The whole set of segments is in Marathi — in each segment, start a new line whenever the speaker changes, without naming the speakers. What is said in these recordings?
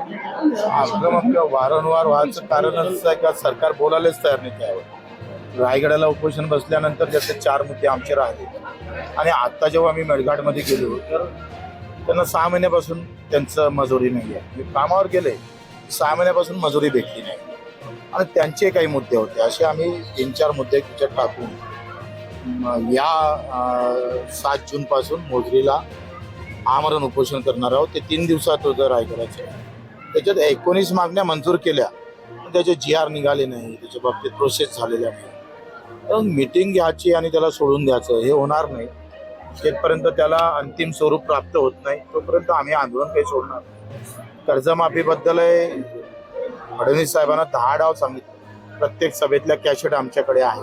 आक्रमक वारंवार व्हायचं कारणच असं आहे का सरकार बोलायलाच तयार नाही त्यावर. रायगडाला उपोषण बसल्यानंतर त्याचे चार मुद्दे आमचे राहिले. आणि आत्ता जेव्हा आम्ही मेळघाटमध्ये गेलो तर त्यांना सहा महिन्यापासून त्यांचं मजुरी नाही आहे मी कामावर गेले सहा महिन्यापासून मजुरी भेटली नाही. आणि त्यांचे काही मुद्दे होते. असे आम्ही तीन चार मुद्दे त्याच्यात टाकून या सात जूनपासून मोजरीला आमरण उपोषण करणार आहोत. ते तीन दिवसात होतं रायगडाचे. त्याच्यात एकोणीस मागण्या मंजूर केल्या पण त्याचे जी आर निघाले नाही. त्याच्या बाबतीत प्रोसेस झालेल्या नाही. तर मीटिंग घ्यायची आणि त्याला सोडून द्यायचं हे होणार नाही. शेतपर्यंत त्याला अंतिम स्वरूप प्राप्त होत नाही. तोपर्यंत आम्ही आंदोलन काही सोडणार कर्जमाफीबद्दल फडणवीस साहेबांना दहा डाव सांगितलं. प्रत्येक सभेतल्या कॅशेट आमच्याकडे आहे.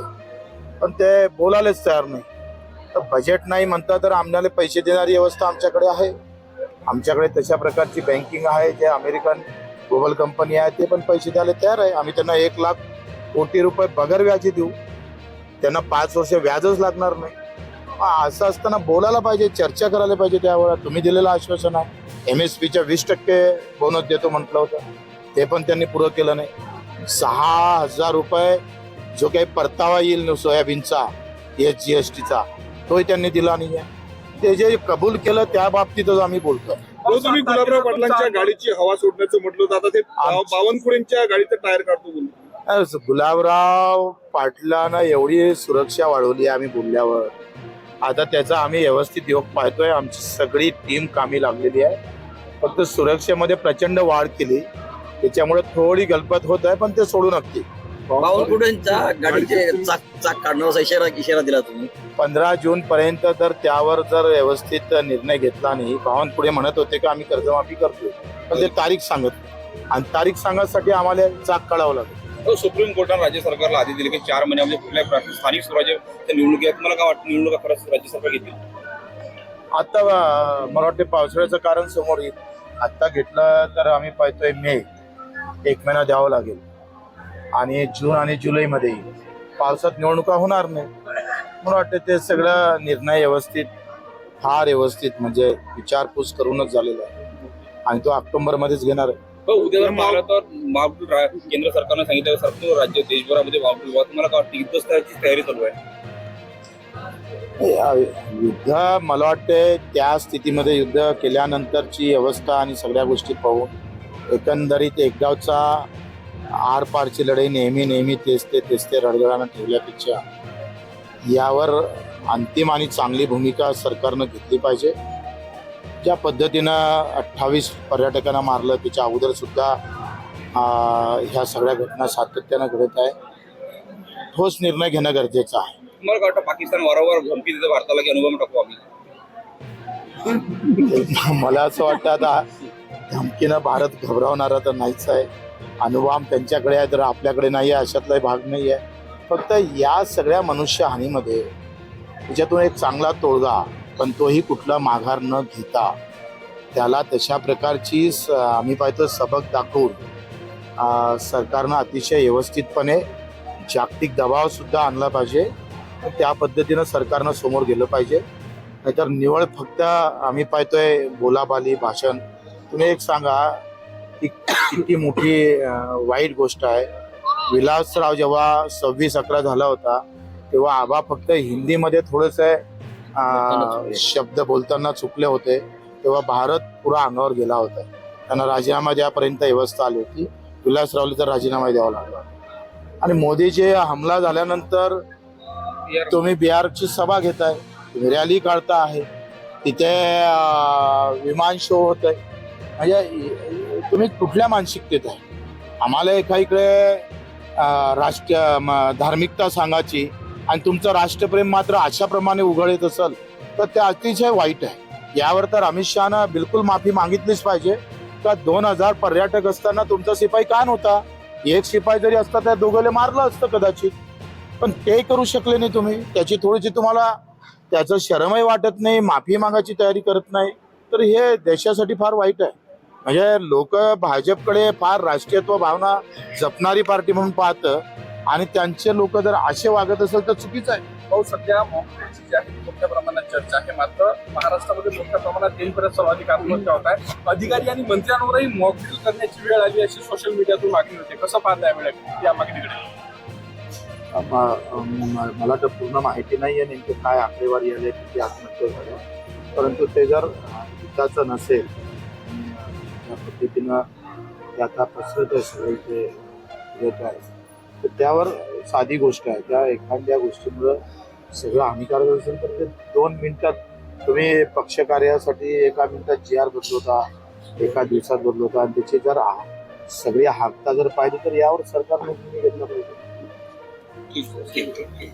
पण ते बोलायलाच तयार नाही. तर बजेट नाही म्हणता तर आम्हाला पैसे देणारी व्यवस्था आमच्याकडे आहे. आमच्याकडे तशा प्रकारची बँकिंग आहे जे अमेरिकन ग्लोबल कंपनी आहे ते पण पैसे द्यायला तयार आहे. आम्ही त्यांना एक लाख कोटी रुपये बगर व्याजी देऊ. त्यांना पाच वर्ष व्याजच लागणार नाही. असं असताना बोलायला पाहिजे चर्चा करायला पाहिजे त्यावर तुम्ही दिलेलं आश्वासन आहे. एम एस पीच्या वीस टक्के बोनस देतो म्हटलं होतं. ते पण त्यांनी पुरं केलं नाही. सहा हजार रुपये जो काही परतावा येईल सोयाबीनचा एस जी एस टीचा तोही त्यांनी दिला नाही आहे ते जे कबूल केलं त्या बाबतीतच आम्ही बोलतो.
हो तुम्ही गुलाबराव पाटलांच्या गाडीची हवा सोडण्याचं म्हटलं होतं. आता ते बावनकुळेंच्या गाडीचं टायर काढतो
गुलाबराव पाटलानं एवढी सुरक्षा वाढवली आम्ही बोलल्यावर. आता त्याचा आम्ही व्यवस्थित योग पाहतोय. आमची सगळी टीम कामी लागलेली आहे. फक्त सुरक्षेमध्ये प्रचंड वाढ केली. त्याच्यामुळे थोडी गलपत होत आहे पण ते सोडू नक्की
बावनकुळेंच्या गाडीचे चाक चाक काढणार असा इशारा इशारा दिला तुम्ही.
पंधरा जून पर्यंत जर त्यावर जर व्यवस्थित निर्णय घेतला नाही बावनकुळे म्हणत होते की आम्ही कर्जमाफी करतो पण ते तारीख सांगत नाही. आणि तारीख सांगण्यासाठी आम्हाला चाक काढावं लागेल.
हो, सुप्रीम कोर्टाने राज्य सरकारला आधी दिले की चार महिन्यामध्ये कुठल्याही प्रकारची स्थानिक स्वराज्य निवडणुकी तुम्हाला काय वाटतं? निवडणुका खरंच राज्य सरकार घेतील?
आता अं, मला वाटते पावसाळ्याचं कारण समोर येईल. आता घेतलं तर आम्ही पाहतोय मे. एक महिना द्यावा लागेल. आणि जून आणि जुलैमध्ये पावसात निवडणुका होणार नाही मला वाटतं ते सगळं निर्णय व्यवस्थित फार व्यवस्थित म्हणजे विचारपूस करूनच झालेला आहे. आणि तो ऑक्टोबर मध्येच घेणार आहे.
हो उद्या जर पाहिलं तर महापूर रा- केंद्र सरकारनं सांगितलं राज्य देशभरामध्ये महापूर विभाग तुम्हाला काय वाटतं युद्ध स्तराची तयारी चालू आहे?
युद्ध मला वाटते त्या स्थितीमध्ये युद्ध केल्यानंतरची व्यवस्था आणि सगळ्या गोष्टी पाहून एकंदरीत एकगावचा आरपारची लढाई नेहमी नेहमी तेच ते तेच ते रडगडानं ठेवल्यापेक्षा यावर अंतिम आणि चांगली भूमिका सरकारनं घेतली पाहिजे. ज्या पद्धतीनं अठ्ठावीस पर्यटकांना मारलं त्याच्या अगोदर सुद्धा अं, ह्या सगळ्या घटना सातत्यानं घडत आहे. ठोस निर्णय घेणं गरजेचं आहे.
तुम्हाला काय वाटतं पाकिस्तान वारंवार धमकी देतं भारताला की अनुभव टाकू आम्ही?
मला असं वाटतं आता धमकीनं भारत घबरावणारा तर नाहीच आहे. अनुवाम त्यांच्याकडे आहे तर आपल्याकडे नाही आहे अशातलाही भाग नाही आहे. फक्त या सगळ्या मनुष्य हानीमध्ये त्याच्यातून एक चांगला तोडगा पण तोही कुठला माघार न घेता. त्याला तशा प्रकारची स- आम्ही पाहतो सबक दाखवून सरकारनं अतिशय व्यवस्थितपणे जागतिक दबावसुद्धा आणला पाहिजे. त्या पद्धतीनं सरकारनं समोर गेलं पाहिजे. नाहीतर निवळ फक्त आम्ही पाहतोय बोलाबाली भाषण. तुम्ही एक सांगा ती किती मोठी वाईट गोष्ट आहे. विलासराव जेव्हा सव्वीस अकरा झाला होता तेव्हा आबा फक्त हिंदीमध्ये थोडेसे शब्द बोलताना चुकले होते. तेव्हा भारत पुरा अंगावर गेला होता. त्यांना राजीनामा द्यापर्यंत व्यवस्था आली होती. विलासरावला तर राजीनामा द्यावा लागला. आणि मोदीचे हमला झाल्यानंतर तुम्ही बिहारची सभा घेताय. रॅली काढता आहे. तिथे विमान शो होत आहे म्हणजे तुम्ही कुठल्या मानसिकतेत आहे? आम्हाला एका इकडे राष्ट्रीय म- धार्मिकता सांगायची आणि तुमचं राष्ट्रप्रेम मात्र अशाप्रमाणे उघड येत असेल तर ते अतिशय वाईट आहे. यावर तर अमित शहानं बिलकुल माफी मागितलीच पाहिजे. का दोन हजार पर्यटक असताना तुमचा शिपाई का नव्हता? एक शिपाई जरी असता त्या दोघांना मारलं असतं कदाचित. पण ते करू शकले नाही तुम्ही. त्याची थोडीशी तुम्हाला त्याचं शरमही वाटत नाही माफी मागायची तयारी करत नाही. तर हे देशासाठी फार वाईट आहे. म्हणजे लोक भाजपकडे फार राष्ट्रीयत्व भावना जपणारी पार्टी म्हणून पाहतं. आणि त्यांचे लोक जर असे वागत असेल तर चुकीचं आहे.
भाऊ सध्या मॉकटेलची जी आहे मोठ्या प्रमाणात चर्चा आहे. मात्र महाराष्ट्रामध्ये मोठ्या प्रमाणात देशभरात सर्वाधिक आत्महत्या होत आहे. अधिकारी आणि मंत्र्यांवरही मॉकटेल करण्याची वेळ आली अशी सोशल मीडियातून मागणी होते. कसं पाहताय वेळ? या मागणीकडे.
मला तर पूर्ण माहिती नाही आहे नेमकं काय आकडेवारी आली किती आत्महत्या झाल्या. परंतु ते जर हिताचं नसेल त्या पद्धतीनं ते आता पसरत आहे सगळं इथे येत आहे तर त्यावर साधी गोष्ट आहे. त्या एखाद्या गोष्टीमुळं सगळं हानिकारक असेल तर ते दोन मिनिटात तुम्ही पक्षकार्यासाठी एका मिनिटात जी आर बदलवता एका दिवसात बदलवता आणि त्याची जर सगळी हाकता जर पाहिजे तर यावर सरकारने निर्णय घेतला पाहिजे.
ठीक आहे. ठीक आहे.